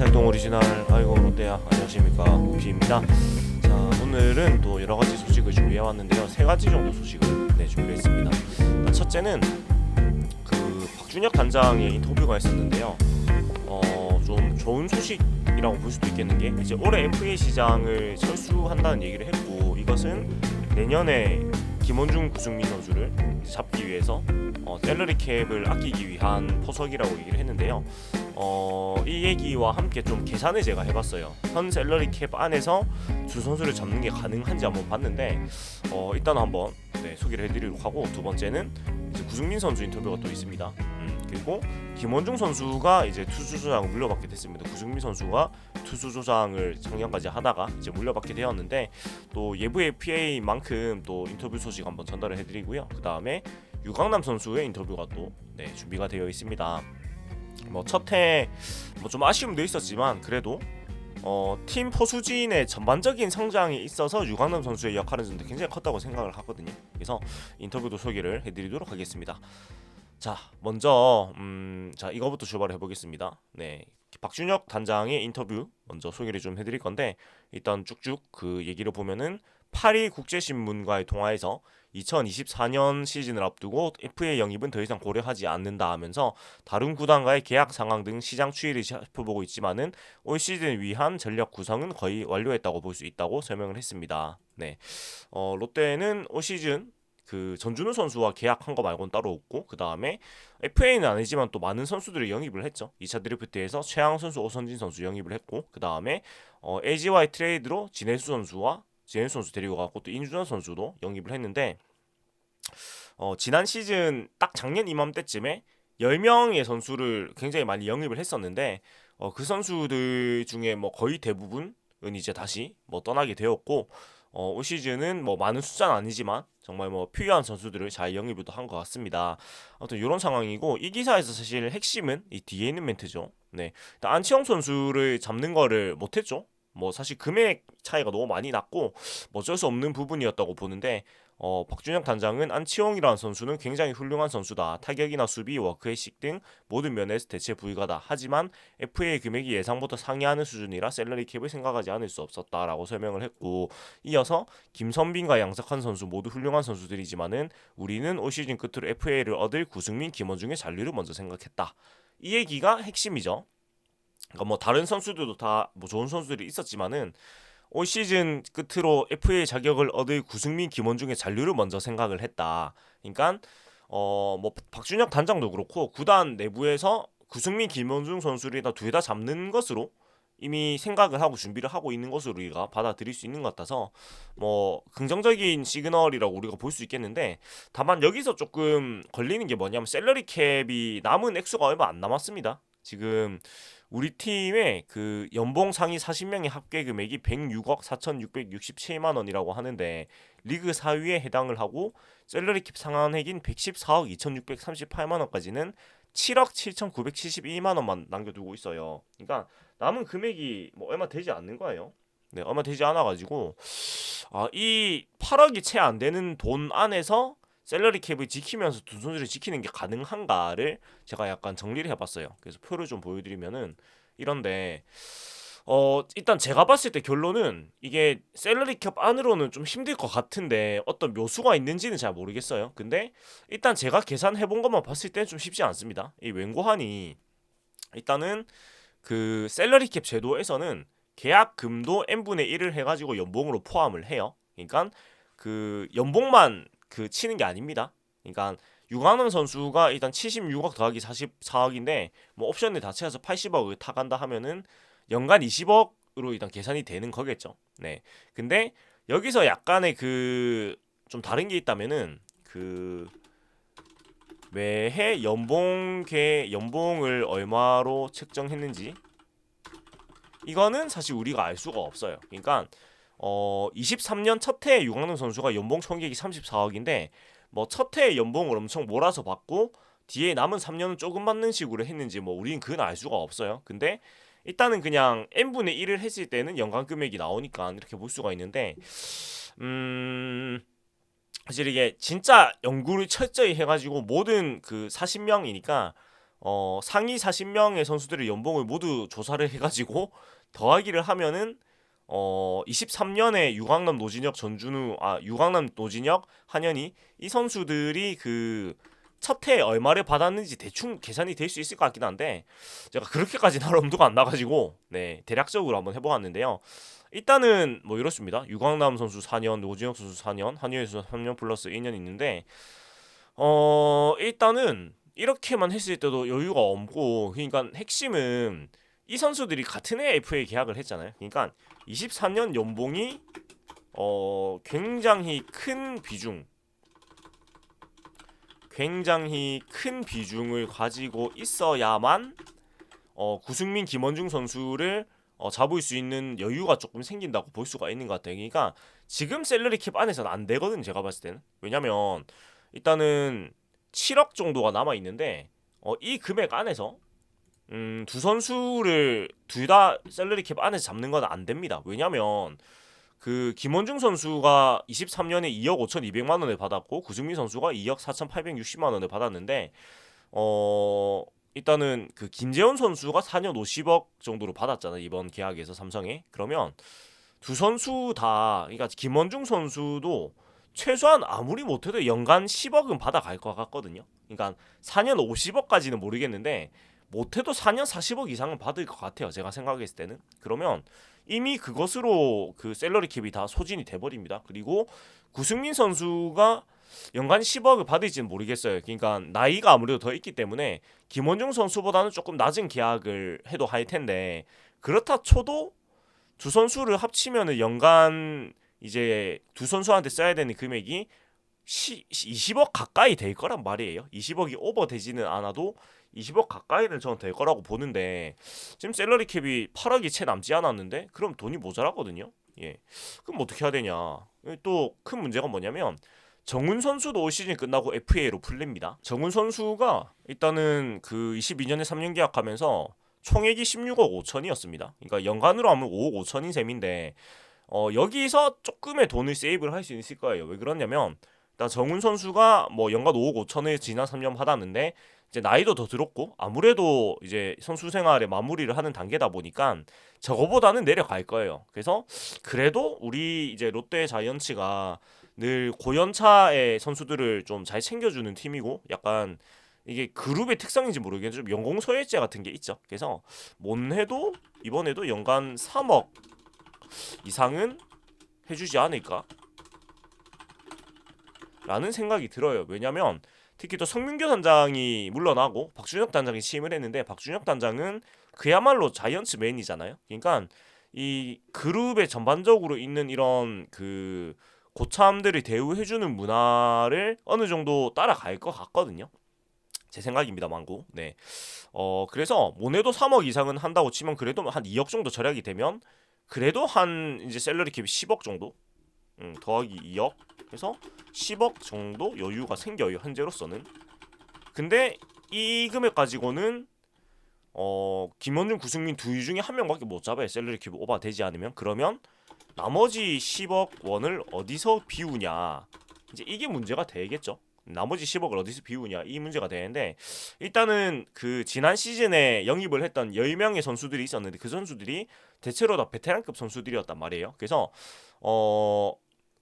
살동 오리지널 아이고 롯데야 안녕하십니까 우피입니다. 자 오늘은 또 여러 가지 소식을 준비해 왔는데요. 세 가지 정도 소식을 네, 준비했습니다. 첫째는 그 박준혁 단장의 인터뷰가 있었는데요. 어 좀 좋은 소식이라고 볼 수도 있겠는 게 이제 올해 FA 시장을 철수한다는 얘기를 했고 이것은 내년에 김원중 구승민 선수를 잡기 위해서 어, 셀러리 캡을 아끼기 위한 포석이라고 얘기를 했는데요. 어, 이 얘기와 함께 좀 계산을 제가 해봤어요. 현 셀러리 캡 안에서 두 선수를 잡는 게 가능한지 한번 봤는데 어, 일단 한번 네, 소개를 해드리도록 하고 두 번째는 이제 구승민 선수 인터뷰가 또 있습니다. 음, 그리고 김원중 선수가 이제 투수 조장을 물려받게 됐습니다. 구승민 선수가 투수 조장을 작년까지 하다가 이제 물려받게 되었는데 또 예부 FA만큼 또 인터뷰 소식 한번 전달을 해드리고요. 그 다음에 유강남 선수의 인터뷰가 또 네, 준비가 되어 있습니다. 뭐 첫해 뭐 좀 아쉬움도 있었지만 그래도 어, 팀 포수진의 전반적인 성장이 있어서 유강남 선수의 역할은 좀 굉장히 컸다고 생각을 하거든요. 그래서 인터뷰도 소개를 해드리도록 하겠습니다. 자, 먼저 음, 자 이거부터 출발해 보겠습니다. 네, 박준혁 단장의 인터뷰 먼저 소개를 좀 해드릴 건데 일단 쭉쭉 그 얘기를 보면은 파리 국제신문과의 통화에서 2024년 시즌을 앞두고 FA 영입은 더 이상 고려하지 않는다 하면서 다른 구단과의 계약 상황 등 시장 추이를 살펴보고 있지만은 올 시즌을 위한 전력 구성은 거의 완료했다고 볼 수 있다고 설명을 했습니다. 네, 어, 롯데는 올 시즌 그 전준우 선수와 계약한 거 말고는 따로 없고 그 다음에 FA는 아니지만 또 많은 선수들을 영입을 했죠. 2차 드래프트에서 최양 선수, 오선진 선수 영입을 했고 그 다음에 어, LG와의 트레이드로 진해수 선수와 진해수 선수 데리고 가고 또 인준환 선수도 영입을 했는데 어, 지난 시즌 딱 작년 이맘때쯤에 10명의 선수를 굉장히 많이 영입을 했었는데 어, 그 선수들 중에 뭐 거의 대부분은 이제 다시 뭐 떠나게 되었고 어, 올 시즌은 뭐 많은 숫자는 아니지만 정말 뭐 필요한 선수들을 잘 영입을 한 것 같습니다. 아무튼 이런 상황이고 이 기사에서 사실 핵심은 이 뒤에 있는 멘트죠. 네, 안치홍 선수를 잡는 거를 못했죠. 뭐 사실 금액 차이가 너무 많이 났고 뭐 어쩔 수 없는 부분이었다고 보는데 어, 박준혁 단장은 안치홍이라는 선수는 굉장히 훌륭한 선수다. 타격이나 수비, 워크의식 등 모든 면에서 대체 불가다. 하지만 FA 금액이 예상보다 상회하는 수준이라 셀러리 캡을 생각하지 않을 수 없었다라고 설명을 했고 이어서 김선빈과 양석환 선수 모두 훌륭한 선수들이지만은 우리는 올 시즌 끝으로 FA를 얻을 구승민, 김원중의 잔류를 먼저 생각했다. 이 얘기가 핵심이죠. 그러니까 뭐 다른 선수들도 다 뭐 좋은 선수들이 있었지만은 올 시즌 끝으로 FA 자격을 얻을 구승민, 김원중의 잔류를 먼저 생각을 했다. 그러니까 어 뭐 박준혁 단장도 그렇고 구단 내부에서 구승민, 김원중 선수를 다둘다 잡는 것으로 이미 생각을 하고 준비를 하고 있는 것으로 우리가 받아들일 수 있는 것 같아서 뭐 긍정적인 시그널이라고 우리가 볼 수 있겠는데 다만 여기서 조금 걸리는 게 뭐냐면 셀러리 캡이 남은 액수가 얼마 안 남았습니다. 지금 우리 팀의 그 연봉 상위 40명의 합계 금액이 106억 4,667만 원이라고 하는데 리그 4위에 해당을 하고 셀러리 캡 상한액인 114억 2,638만 원까지는 7억 7,972만 원만 남겨두고 있어요. 그러니까 남은 금액이 뭐 얼마 되지 않는 거예요. 네, 얼마 되지 않아 가지고 아, 이 8억이 채 안 되는 돈 안에서 셀러리 캡을 지키면서 두 선수를 지키는 게 가능한가를 제가 약간 정리를 해봤어요. 그래서 표를 좀 보여드리면은 이런데 어 일단 제가 봤을 때 결론은 이게 셀러리 캡 안으로는 좀 힘들 것 같은데 어떤 묘수가 있는지는 잘 모르겠어요. 근데 일단 제가 계산해 본 것만 봤을 때는 좀 쉽지 않습니다. 이 웬고한이 일단은 그 셀러리 캡 제도에서는 계약금도 n분의 1을 해가지고 연봉으로 포함을 해요. 그러니까 그 연봉만 그 치는 게 아닙니다. 그러니까 유강남 선수가 일단 76억 더하기 44억인데 뭐 옵션을 다 채워서 80억을 타간다 하면은 연간 20억으로 일단 계산이 되는 거겠죠. 네. 근데 여기서 약간의 그 좀 다른 게 있다면은 그 매해 연봉계 연봉을 얼마로 책정했는지 이거는 사실 우리가 알 수가 없어요. 그러니까 어 23년 첫 해에 유강남 선수가 연봉 총액이 34억인데 뭐 첫 해에 연봉을 엄청 몰아서 받고 뒤에 남은 3년은 조금 받는 식으로 했는지 뭐 우리는 그건 알 수가 없어요. 근데 일단은 그냥 n분의 1을 했을 때는 연간 금액이 나오니까 이렇게 볼 수가 있는데 음 사실 이게 진짜 연구를 철저히 해가지고 모든 그 40명이니까 어, 상위 40명의 선수들의 연봉을 모두 조사를 해가지고 더하기를 하면은 어 23년에 유강남 노진혁 전준우 아 유강남 노진혁 한현희 이 선수들이 그 첫해 얼마를 받았는지 대충 계산이 될 수 있을 것 같긴 한데 제가 그렇게까지 날 엄두가 안 나가지고 네 대략적으로 한번 해보았는데요. 일단은 뭐 이렇습니다. 유광남 선수 4년, 노진혁 선수 4년, 한효희 선수 3년 플러스 1년 있는데 어 일단은 이렇게만 했을 때도 여유가 없고 그러니까 핵심은 이 선수들이 같은 해 FA 계약을 했잖아요. 그러니까 23년 연봉이 어 굉장히 큰 비중 굉장히 큰 비중을 가지고 있어야만 어 구승민 김원중 선수를 어, 잡을 수 있는 여유가 조금 생긴다고 볼 수가 있는 것 같아요. 그러니까 지금 셀러리 캡 안에서는 안 되거든 제가 봤을 때는 왜냐면 일단은 7억 정도가 남아 있는데 어, 이 금액 안에서 음, 두 선수를 둘 다 셀러리 캡 안에서 잡는 건 안 됩니다. 왜냐면 그 김원중 선수가 23년에 2억 5,200만 원을 받았고 구승민 선수가 2억 4,860만 원을 받았는데 어 일단은 그 김재원 선수가 4년 50억 정도로 받았잖아요 이번 계약에서 삼성에 그러면 두 선수 다 그러니까 김원중 선수도 최소한 아무리 못해도 연간 10억은 받아갈 것 같거든요. 그러니까 4년 50억까지는 모르겠는데 못해도 4년 40억 이상은 받을 것 같아요. 제가 생각했을 때는 그러면 이미 그것으로 그 셀러리 캡이 다 소진이 돼버립니다. 그리고 구승민 선수가 연간 10억을 받을지는 모르겠어요. 그러니까 나이가 아무래도 더 있기 때문에 김원중 선수보다는 조금 낮은 계약을 해도 할 텐데 그렇다 쳐도 두 선수를 합치면은 연간 이제 두 선수한테 써야 되는 금액이 시, 20억 가까이 될 거란 말이에요. 20억이 오버 되지는 않아도 20억 가까이는 저는 될 거라고 보는데 지금 셀러리 캡이 8억이 채 남지 않았는데 그럼 돈이 모자라거든요. 예. 그럼 어떻게 해야 되냐? 또 큰 문제가 뭐냐면 정훈 선수도 올 시즌 끝나고 FA로 풀립니다. 정훈 선수가 일단은 그 22년에 3년 계약하면서 총액이 16억 5천이었습니다. 그러니까 연간으로 하면 5억 5천인 셈인데 어, 여기서 조금의 돈을 세이브를 할 수 있을 거예요. 왜 그러냐면 일단 정훈 선수가 뭐 연간 5억 5천을 지난 3년 받았는데 이제 나이도 더 들었고 아무래도 이제 선수 생활의 마무리를 하는 단계다 보니까 저거보다는 내려갈 거예요. 그래서 그래도 우리 이제 롯데 자이언츠가 늘 고연차의 선수들을 좀 잘 챙겨주는 팀이고 약간 이게 그룹의 특성인지 모르겠는데 좀 연공서열제 같은 게 있죠. 그래서 못 해도 이번에도 연간 3억 이상은 해주지 않을까? 라는 생각이 들어요. 왜냐면 특히 또 성민교 단장이 물러나고 박준혁 단장이 취임을 했는데 박준혁 단장은 그야말로 자이언츠 맨이잖아요. 그러니까 이 그룹에 전반적으로 있는 이런 그 고참들이 대우해주는 문화를 어느 정도 따라갈 것 같거든요. 제 생각입니다, 망고. 네. 어, 그래서 모네도 3억 이상은 한다고 치면 그래도 한 2억 정도 절약이 되면 그래도 한 이제 셀러리 캡이 10억 정도 음, 더하기 2억 해서 10억 정도 여유가 생겨요 현재로서는. 근데 이 금액 가지고는 어 김원준 구승민 둘 중에 한 명밖에 못 잡아요 셀러리 캡 오버 되지 않으면. 그러면 나머지 10억 원을 어디서 비우냐. 이제 이게 문제가 되겠죠. 나머지 10억을 어디서 비우냐 이 문제가 되는데 일단은 그 지난 시즌에 영입을 했던 10명의 선수들이 있었는데 그 선수들이 대체로 다 베테랑급 선수들이었단 말이에요. 그래서 어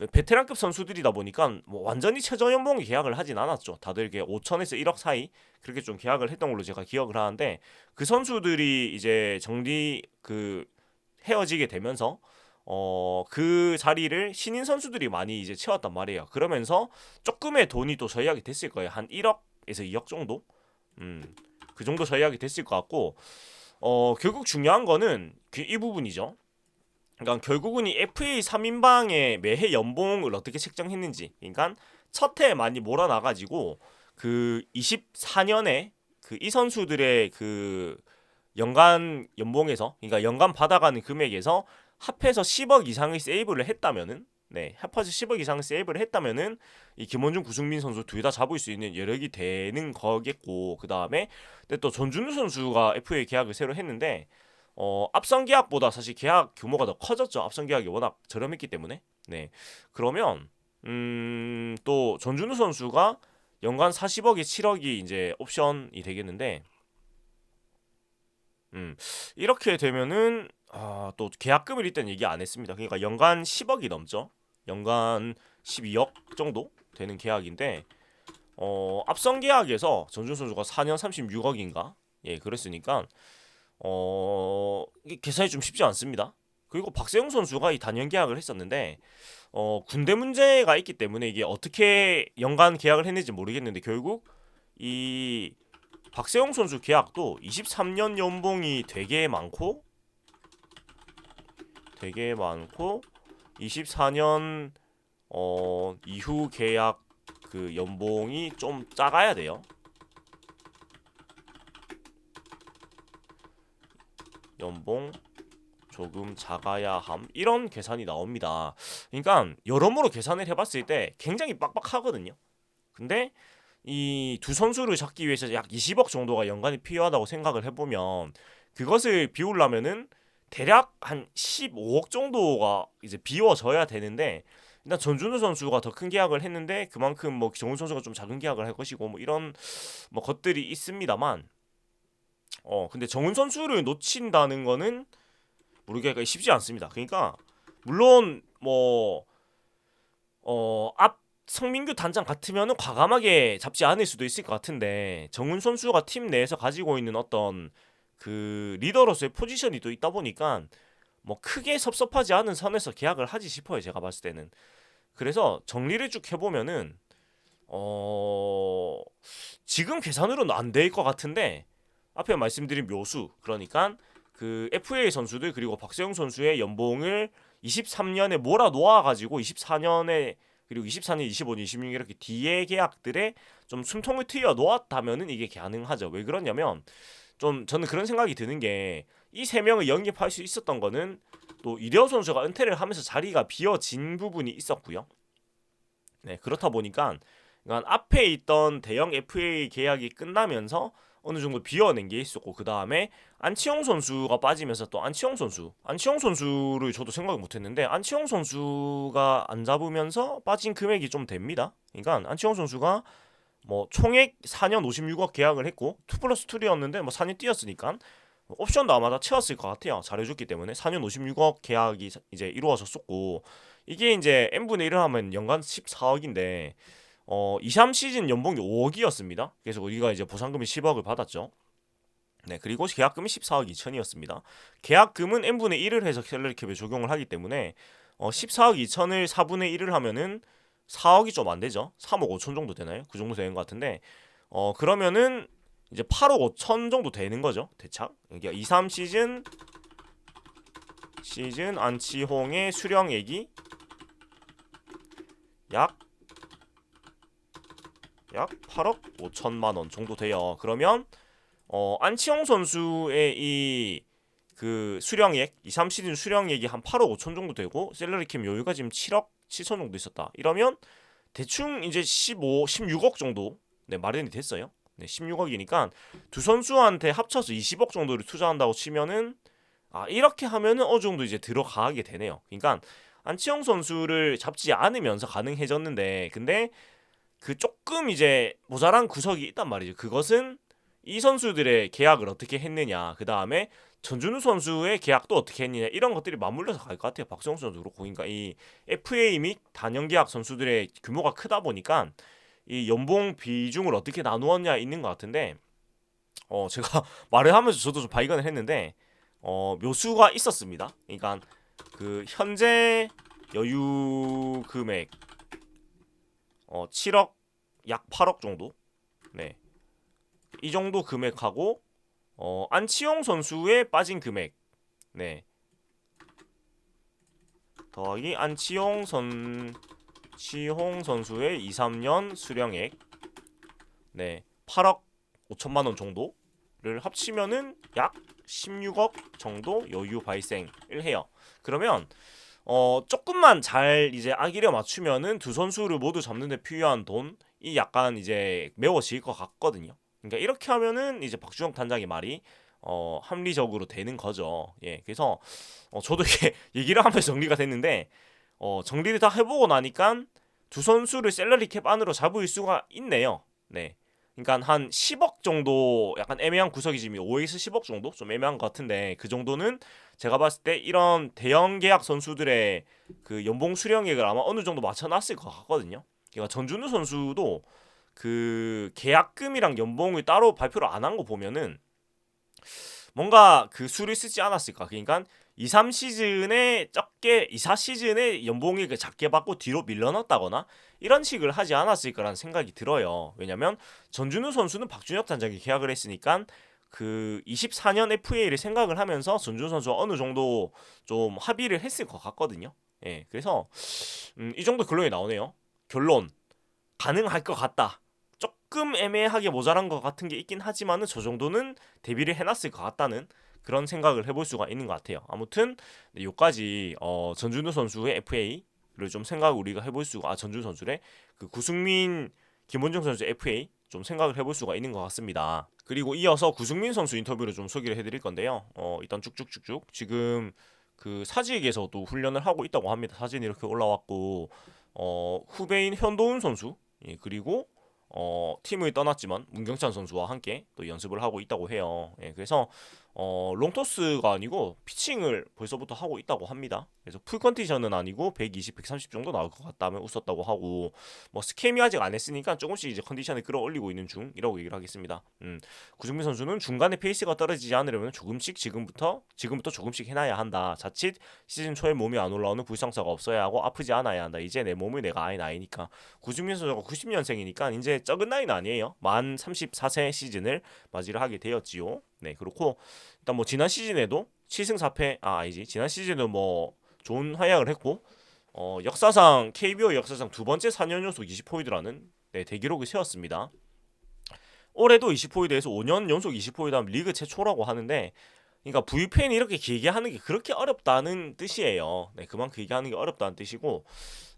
베테랑급 선수들이다 보니까 뭐 완전히 최저 연봉에 계약을 하진 않았죠. 다들 이게 5천에서 1억 사이 그렇게 좀 계약을 했던 걸로 제가 기억을 하는데 그 선수들이 이제 정리 그 헤어지게 되면서 어, 그 자리를 신인 선수들이 많이 이제 채웠단 말이에요. 그러면서 조금의 돈이 또 절약이 됐을 거예요. 한 1억에서 2억 정도? 음, 그 정도 절약이 됐을 것 같고, 어, 결국 중요한 거는 그이 부분이죠. 그러니까 결국은 이 FA 3인방의 매해 연봉을 어떻게 책정했는지. 그러니까 첫 해에 많이 몰아나가지고 그 24년에 그 이 선수들의 그 연간 연봉에서, 그러니까 연간 받아가는 금액에서 합해서 10억 이상의 세이브를 했다면은 네, 합해서 10억 이상 세이브를 했다면은 이 김원중, 구승민 선수 둘 다 잡을 수 있는 여력이 되는 거겠고 그 다음에 또 전준우 선수가 FA 계약을 새로 했는데 어 앞선 계약보다 사실 계약 규모가 더 커졌죠. 앞선 계약이 워낙 저렴했기 때문에 네 그러면 음 또 전준우 선수가 연간 40억에 7억이 이제 옵션이 되겠는데 음. 이렇게 되면은 아, 또 계약금을 일단 얘기 안 했습니다. 그러니까 연간 10억이 넘죠. 연간 12억 정도 되는 계약인데 어, 앞선 계약에서 전준 선수가 4년 36억인가? 예, 그랬으니까 어, 계산이 좀 쉽지 않습니다. 그리고 박세웅 선수가 이 단연 계약을 했었는데 어, 군대 문제가 있기 때문에 이게 어떻게 연간 계약을 했는지 모르겠는데 결국 이 박세웅 선수 계약도 23년 연봉이 되게 많고 되게 많고 24년 어 이후 계약 그 연봉이 좀 작아야 돼요. 연봉 조금 작아야 함 이런 계산이 나옵니다. 그러니까 여러모로 계산을 해봤을 때 굉장히 빡빡하거든요. 근데 이 두 선수를 잡기 위해서 약 20억 정도가 연간이 필요하다고 생각을 해보면 그것을 비우려면은 대략 한 15억 정도가 이제 비워져야 되는데 일단 전준우 선수가 더 큰 계약을 했는데 그만큼 뭐 정훈 선수가 좀 작은 계약을 할 것이고 뭐 이런 뭐 것들이 있습니다만 어 근데 정훈 선수를 놓친다는 거는 모르겠가 쉽지 않습니다. 그러니까 물론 뭐 어, 앞 성민규 단장 같으면은 과감하게 잡지 않을 수도 있을 것 같은데 정훈 선수가 팀 내에서 가지고 있는 어떤 그 리더로서의 포지션이 또 있다 보니까 뭐 크게 섭섭하지 않은 선에서 계약을 하지 싶어요 제가 봤을 때는 그래서 정리를 쭉 해보면은 어 지금 계산으로는 안 될 것 같은데 앞에 말씀드린 묘수 그러니까 그 FA 선수들 그리고 박세영 선수의 연봉을 23년에 몰아 놓아 가지고 24년에 그리고 24년, 25년, 26년 이렇게 뒤에 계약들에 좀 숨통을 트여 놓았다면은 이게 가능하죠. 왜 그러냐면 좀 저는 그런 생각이 드는 게 이 세 명을 영입할 수 있었던 거는 또 이대호 선수가 은퇴를 하면서 자리가 비어진 부분이 있었고요. 네 그렇다 보니까 그러니까 앞에 있던 대형 FA 계약이 끝나면서 어느 정도 비워낸 게 있었고 그 다음에 안치홍 선수가 빠지면서 또 안치홍 선수 안치홍 선수를 저도 생각을 못했는데 안치홍 선수가 안 잡으면서 빠진 금액이 좀 됩니다. 그러니까 안치홍 선수가 뭐 총액 4년 56억 계약을 했고 2 플러스 2였는데 뭐 4년 뛰었으니까 옵션도 아마 다 채웠을 것 같아요. 잘해줬기 때문에 4년 56억 계약이 이제 이루어졌었고 이게 이제 n분의 1을 하면 연간 14억인데 어 2, 3 시즌 연봉이 5억이었습니다. 그래서 우리가 이제 보상금이 10억을 받았죠. 네, 그리고 계약금이 14억 2천이었습니다. 계약금은 n분의 1을 해서 셀러리캡에 적용을 하기 때문에 어 14억 2천을 4분의 1을 하면은 4억이 좀 안 되죠. 3억 5천 정도 되나요? 그 정도 되는 것 같은데 어 그러면은 이제 8억 5천 정도 되는 거죠. 대착. 그러니까 2, 3 시즌 시즌 안치홍의 수령액이 약 약 8억 5천만 원 정도 돼요. 그러면 어 안치홍 선수의 이 그 수령액 2, 3 시즌 수령액이 한 8억 5천 정도 되고 셀러리캠 여유가 지금 7억 7천 정도 있었다. 이러면 대충 이제 15, 16억 정도 네, 마련이 됐어요. 네, 16억이니까 두 선수한테 합쳐서 20억 정도를 투자한다고 치면은 아 이렇게 하면은 어느 정도 이제 들어가게 되네요. 그러니까 안치홍 선수를 잡지 않으면서 가능해졌는데 근데 그 조금 이제 모자란 구석이 있단 말이죠. 그것은 이 선수들의 계약을 어떻게 했느냐, 그 다음에 전준우 선수의 계약도 어떻게 했느냐 이런 것들이 맞물려서 갈 것 같아요. 박성호 선수도 그렇고 그러니까 이 FA 및 단연 계약 선수들의 규모가 크다 보니까 이 연봉 비중을 어떻게 나누었냐 있는 것 같은데 어 제가 말을 하면서 저도 좀 발견을 했는데 어 묘수가 있었습니다. 그러니까 그 현재 여유 금액 어 7억 약 8억 정도 네. 이 정도 금액하고 어 안치홍 선수의 빠진 금액 네. 더하기 안치홍 선 치홍 선수의 2, 3년 수령액 네 8억 5천만 원 정도를 합치면은 약 16억 정도 여유 발생을 해요. 그러면 어 조금만 잘 이제 아기려 맞추면은 두 선수를 모두 잡는데 필요한 돈이 약간 이제 메워질 것 같거든요. 그러니까 이렇게 하면은 이제 박주영 단장의 말이 어 합리적으로 되는 거죠. 예, 그래서 어 저도 이게 얘기를 하면서 정리가 됐는데 어 정리를 다 해보고 나니까 두 선수를 셀러리 캡 안으로 잡을 수가 있네요. 네. 그러니까 한 10억 정도 약간 애매한 구석이 지금 5에서 10억 정도 좀 애매한 것 같은데 그 정도는 제가 봤을 때 이런 대형 계약 선수들의 그 연봉 수령액을 아마 어느 정도 맞춰놨을 것 같거든요. 그러니까 전준우 선수도 그 계약금이랑 연봉을 따로 발표를 안 한 거 보면은 뭔가 그 수를 쓰지 않았을까. 그러니까 2, 3 시즌에 적게 2, 4 시즌에 연봉을 그 작게 받고 뒤로 밀려넣었다거나 이런 식을 하지 않았을 거라는 생각이 들어요. 왜냐면 전준우 선수는 박준혁 단장이 계약을 했으니까 그 24년 FA를 생각을 하면서 전준우 선수가 어느 정도 좀 합의를 했을 것 같거든요. 예, 그래서 음, 이 정도 결론이 나오네요. 결론 가능할 것 같다. 조금 애매하게 모자란 것 같은 게 있긴 하지만은 저 정도는 대비를 해놨을 것 같다는 그런 생각을 해볼 수가 있는 것 같아요. 아무튼 네, 요까지 어, 전준우 선수의 FA를 좀 생각 우리가 해볼 수가 아 전준우 선수의 그 구승민 김원중 선수의 FA 좀 생각을 해볼 수가 있는 것 같습니다. 그리고 이어서 구승민 선수 인터뷰를 좀 소개를 해드릴 건데요. 어, 일단 쭉쭉쭉쭉 지금 그 사직에서도 훈련을 하고 있다고 합니다. 사진이 이렇게 올라왔고 어, 후배인 현도훈 선수 예, 그리고 어, 팀을 떠났지만 문경찬 선수와 함께 또 연습을 하고 있다고 해요. 예, 그래서 어, 롱토스가 아니고 피칭을 벌써부터 하고 있다고 합니다. 그래서 풀 컨디션은 아니고 120, 130 정도 나올 것 같다면 웃었다고 하고 뭐 스케미 아직 안 했으니까 조금씩 이제 컨디션을 끌어올리고 있는 중이라고 얘기를 하겠습니다. 음, 구승민 선수는 중간에 페이스가 떨어지지 않으려면 조금씩 지금부터 지금부터 조금씩 해놔야 한다. 자칫 시즌 초에 몸이 안 올라오는 불상사가 없어야 하고 아프지 않아야 한다. 이제 내 몸을 내가 아예 나이니까 구승민 선수가 90년생이니까 이제 적은 나이는 아니에요. 만 34세 시즌을 맞이를 하게 되었지요. 네, 그렇고 일단 뭐 지난 시즌에도 7승 4패 아 아니지 지난 시즌에도 뭐 좋은 활약을 했고 어, 역사상 KBO 역사상 두 번째 4년 연속 20포이드라는 네, 대기록을 세웠습니다. 올해도 20포이드에서 5년 연속 20포이드 하면 리그 최초라고 하는데 그러니까 VPN이 이렇게 길게 하는 게 그렇게 어렵다는 뜻이에요. 네, 그만큼 길게 하는 게 어렵다는 뜻이고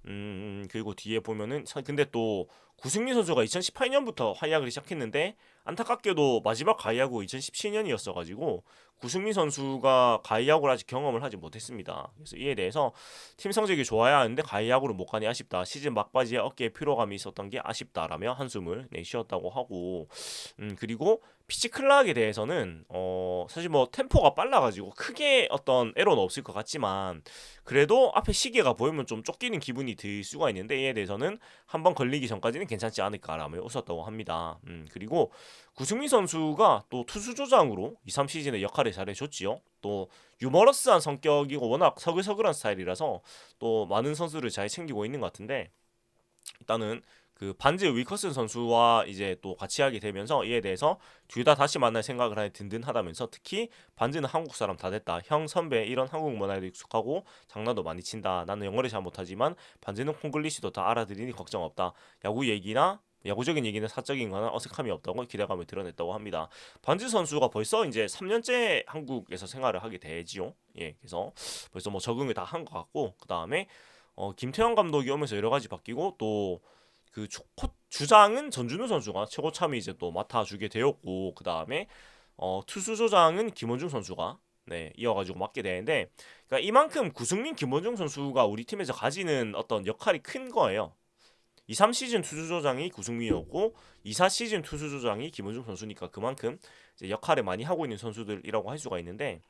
음 그리고 뒤에 보면은 사- 근데 또 구승민 선수가 2018년부터 활약을 시작했는데 안타깝게도 마지막 가이아고 2017년이었어가지고 구승민 선수가 가이아고를 아직 경험을 하지 못했습니다. 그래서 이에 대해서 팀 성적이 좋아야 하는데 가이아고를 못 가니 아쉽다. 시즌 막바지에 어깨에 피로감이 있었던 게 아쉽다라며 한숨을 내쉬었다고 하고 음 그리고 피치 클락에 대해서는 어 사실 뭐 템포가 빨라가지고 크게 어떤 에러는 없을 것 같지만 그래도 앞에 시계가 보이면 좀 쫓기는 기분이 들 수가 있는데 이에 대해서는 한번 걸리기 전까지는 괜찮지 않을까라며 웃었다고 합니다. 음 그리고 구승민 선수가 또 투수 조장으로 2, 3 시즌에 역할을 잘해줬지요. 또 유머러스한 성격이고 워낙 서글서글한 스타일이라서 또 많은 선수를 잘 챙기고 있는 것 같은데 일단은 그 반지 위커슨 선수와 이제 또 같이 하게 되면서 이에 대해서 둘 다 다시 만날 생각을 하니 든든하다면서 특히 반지는 한국 사람 다 됐다. 형 선배 이런 한국 문화에도 익숙하고 장난도 많이 친다. 나는 영어를 잘 못하지만 반지는 콩글리시도 다 알아들으니 걱정 없다. 야구 얘기나 야구적인 얘기는 사적인 거나 어색함이 없다고 기대감을 드러냈다고 합니다. 반지 선수가 벌써 이제 3년째 한국에서 생활을 하게 되지요. 예, 그래서 벌써 뭐 적응을 다 한 것 같고 그 다음에 어, 김태형 감독이 오면서 여러 가지 바뀌고 또 그 주장은 전준우 선수가 최고 참이 이제 또 맡아주게 되었고 그 다음에 어, 투수 조장은 김원중 선수가 네 이어가지고 맡게 되는데 그러니까 이만큼 구승민 김원중 선수가 우리 팀에서 가지는 어떤 역할이 큰 거예요. 2, 3 시즌 투수 조장이 구승민이었고 2, 4 시즌 투수 조장이 김원중 선수니까 그만큼 역할을 많이 하고 있는 선수들이라고 할 수가 있는데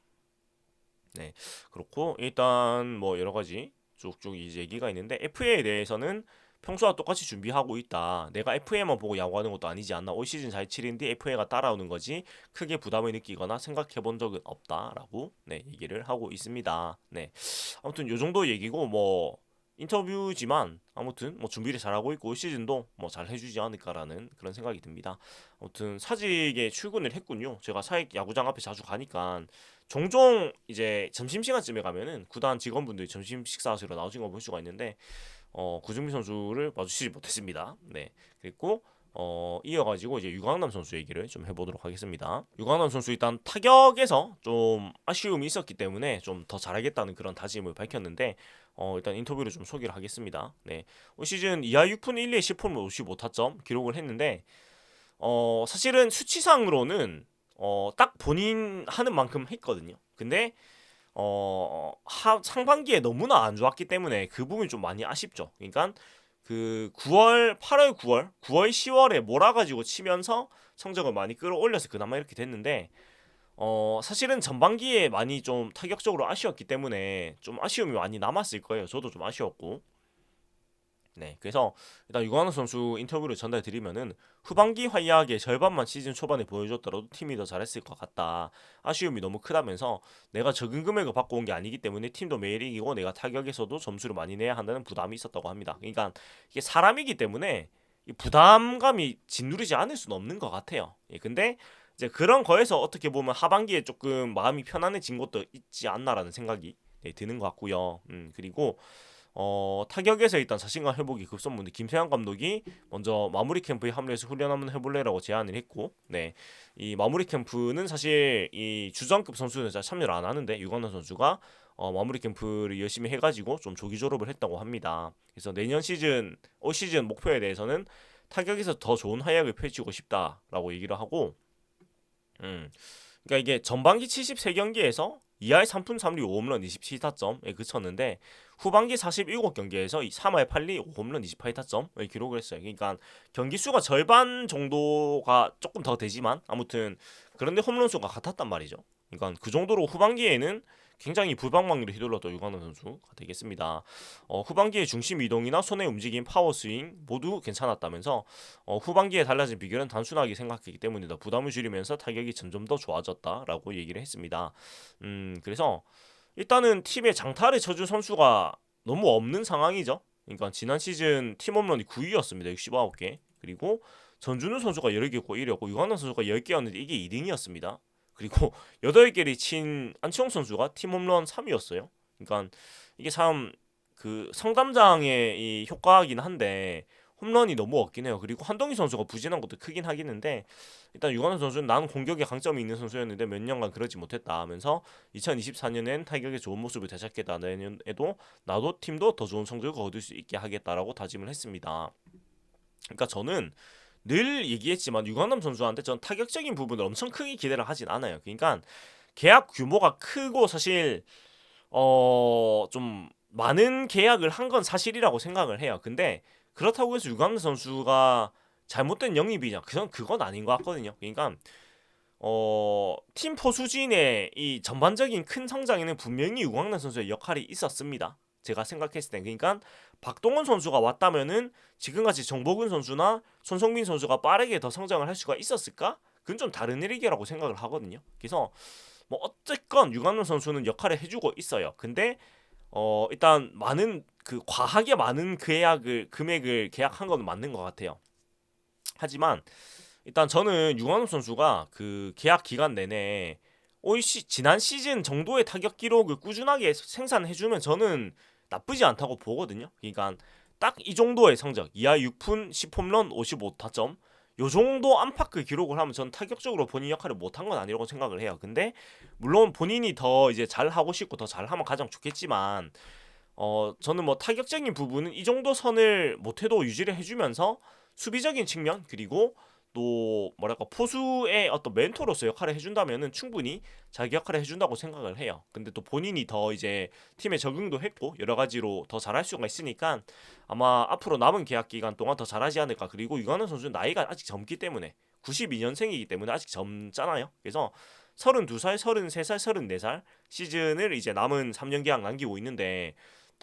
네 그렇고 일단 뭐 여러 가지 쭉쭉 이제 얘기가 있는데 FA에 대해서는 평소와 똑같이 준비하고 있다. 내가 FA만 보고 야구하는 것도 아니지 않나. 올 시즌 잘 치는데 FA가 따라오는 거지. 크게 부담을 느끼거나 생각해 본 적은 없다라고 네, 얘기를 하고 있습니다. 네. 아무튼 요 정도 얘기고 뭐 인터뷰지만 아무튼 뭐 준비를 잘하고 있고 올 시즌도 뭐 잘 해주지 않을까라는 그런 생각이 듭니다. 아무튼 사직에 출근을 했군요. 제가 사익 야구장 앞에 자주 가니까 종종 이제 점심 시간쯤에 가면은 구단 직원분들이 점심 식사하시러 나오신 거 볼 수가 있는데 어, 구준민 선수를 마주치지 못했습니다. 네. 그리고 어, 이어가지고 이제 유강남 선수 얘기를 좀 해보도록 하겠습니다. 유강남 선수 일단 타격에서 좀 아쉬움이 있었기 때문에 좀 더 잘하겠다는 그런 다짐을 밝혔는데 어, 일단 인터뷰를 좀 소개를 하겠습니다. 네. 올 시즌 2할 6푼 1리 10홈 55타점 기록을 했는데 어, 사실은 수치상으로는 어, 딱 본인 하는 만큼 했거든요. 근데 어 하, 상반기에 너무나 안 좋았기 때문에 그 부분이 좀 많이 아쉽죠. 그러니까 그 9월, 8월, 9월, 9월, 10월에 몰아가지고 치면서 성적을 많이 끌어올려서 그나마 이렇게 됐는데 어 사실은 전반기에 많이 좀 타격적으로 아쉬웠기 때문에 좀 아쉬움이 많이 남았을 거예요. 저도 좀 아쉬웠고. 네, 그래서 일단 유관원 선수 인터뷰를 전달 드리면은 후반기 활약의 절반만 시즌 초반에 보여줬더라도 팀이 더 잘했을 것 같다. 아쉬움이 너무 크다면서 내가 적은 금액을 받고 온 게 아니기 때문에 팀도 매일 이기고 내가 타격에서도 점수를 많이 내야 한다는 부담이 있었다고 합니다. 그러니까 이게 사람이기 때문에 이 부담감이 짓누르지 않을 수는 없는 것 같아요. 예, 근데 이제 그런 거에서 어떻게 보면 하반기에 조금 마음이 편안해진 것도 있지 않나라는 생각이 네, 드는 것 같고요. 음, 그리고 어, 타격에서 일단 자신감 회복이 급선무인데 김세환 감독이 먼저 마무리 캠프에 합류해서 훈련 한번 해볼래라고 제안을 했고, 네, 이 마무리 캠프는 사실 이 주전급 선수는 잘 참여를 안 하는데 유관원 선수가 어, 마무리 캠프를 열심히 해가지고 좀 조기 졸업을 했다고 합니다. 그래서 내년 시즌, 올 시즌 목표에 대해서는 타격에서 더 좋은 활약을 펼치고 싶다라고 얘기를 하고, 음, 그러니까 이게 전반기 73경기에서 2할 3푼 3리 5홈런 27타점에 그쳤는데 후반기 47경기에서 3할 8리 5홈런 28 타점을 기록을 했어요. 그러니까 경기 수가 절반 정도가 조금 더 되지만 아무튼 그런데 홈런 수가 같았단 말이죠. 그러니까 그 정도로 후반기에는 굉장히 불방망이로 휘둘렀던 유관원 선수가 되겠습니다. 어, 후반기의 중심 이동이나 손의 움직임, 파워 스윙 모두 괜찮았다면서 어, 후반기에 달라진 비결은 단순하게 생각했기 때문이다. 부담을 줄이면서 타격이 점점 더 좋아졌다라고 얘기를 했습니다. 음, 그래서 일단은 팀의 장타를 쳐준 선수가 너무 없는 상황이죠. 그러니까 지난 시즌 팀 홈런이 9위였습니다. 69개. 그리고 전준우 선수가 10개고 1위였고 유관원 선수가 10개였는데 이게 2등이었습니다. 그리고 8개를 친 안치홍 선수가 팀 홈런 3위였어요. 그러니까 이게 참 그 성담장의 이 효과이긴 한데 홈런이 너무 없긴 해요. 그리고 한동희 선수가 부진한 것도 크긴 하긴 한데 일단 유관원 선수는 나는 공격에 강점이 있는 선수였는데 몇 년간 그러지 못했다 하면서 2024년엔 타격의 좋은 모습을 되찾겠다 내년에도 나도 팀도 더 좋은 성적을 거둘 수 있게 하겠다라고 다짐을 했습니다. 그러니까 저는 늘 얘기했지만 유관남 선수한테 전 타격적인 부분을 엄청 크게 기대를 하진 않아요. 그러니까 계약 규모가 크고 사실 어 좀 많은 계약을 한 건 사실이라고 생각을 해요. 근데 그렇다고 해서 유관남 선수가 잘못된 영입이냐? 그건 그건 아닌 것 같거든요. 그러니까 어, 팀 포수진의 이 전반적인 큰 성장에는 분명히 유광남 선수의 역할이 있었습니다. 제가 생각했을 때 그러니까 박동원 선수가 왔다면은 지금같이 정복은 선수나 손성민 선수가 빠르게 더 성장을 할 수가 있었을까? 그건 좀 다른 일이라고 생각을 하거든요. 그래서 뭐 어쨌건 유관훈 선수는 역할을 해주고 있어요. 근데 어 일단 많은 그 과하게 많은 계약을 금액을 계약한 건 맞는 것 같아요. 하지만 일단 저는 유관훈 선수가 그 계약 기간 내내 올 시, 지난 시즌 정도의 타격 기록을 꾸준하게 생산해주면 저는 나쁘지 않다고 보거든요. 그러니까 딱 이 정도의 성적 2하 6푼 10홈런 55타점 요 정도 안팎의 기록을 하면 저는 타격적으로 본인 역할을 못한 건 아니라고 생각을 해요. 근데 물론 본인이 더 이제 잘 하고 싶고 더 잘하면 가장 좋겠지만 어 저는 뭐 타격적인 부분은 이 정도 선을 못해도 유지를 해주면서 수비적인 측면 그리고 또 뭐랄까 포수의 어떤 멘토로서 역할을 해준다면은 충분히 자기 역할을 해준다고 생각을 해요. 근데 또 본인이 더 이제 팀에 적응도 했고 여러 가지로 더 잘할 수가 있으니까 아마 앞으로 남은 계약 기간 동안 더 잘하지 않을까. 그리고 이관원 선수는 나이가 아직 젊기 때문에 92년생이기 때문에 아직 젊잖아요. 그래서 32살, 33살, 34살 시즌을 이제 남은 3년 계약 남기고 있는데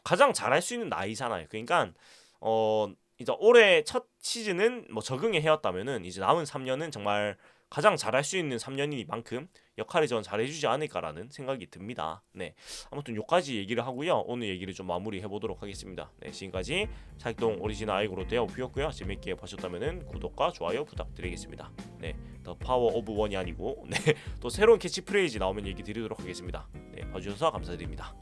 가장 잘할 수 있는 나이잖아요. 그러니까 어 이제 올해 첫 시즌은 뭐 적응해 해왔다면은 이제 남은 3년은 정말 가장 잘할 수 있는 3년이니만큼 역할을 전 잘해주지 않을까라는 생각이 듭니다. 네, 아무튼 요까지 얘기를 하고요. 오늘 얘기를 좀 마무리해 보도록 하겠습니다. 네, 지금까지 사익동 오리지널 아이고로 되어오였고요. 재밌게 보셨다면은 구독과 좋아요 부탁드리겠습니다. 네, 더 파워 오브 원이 아니고 네, 또 새로운 캐치프레이즈 나오면 얘기 드리도록 하겠습니다. 네, 봐주셔서 감사드립니다.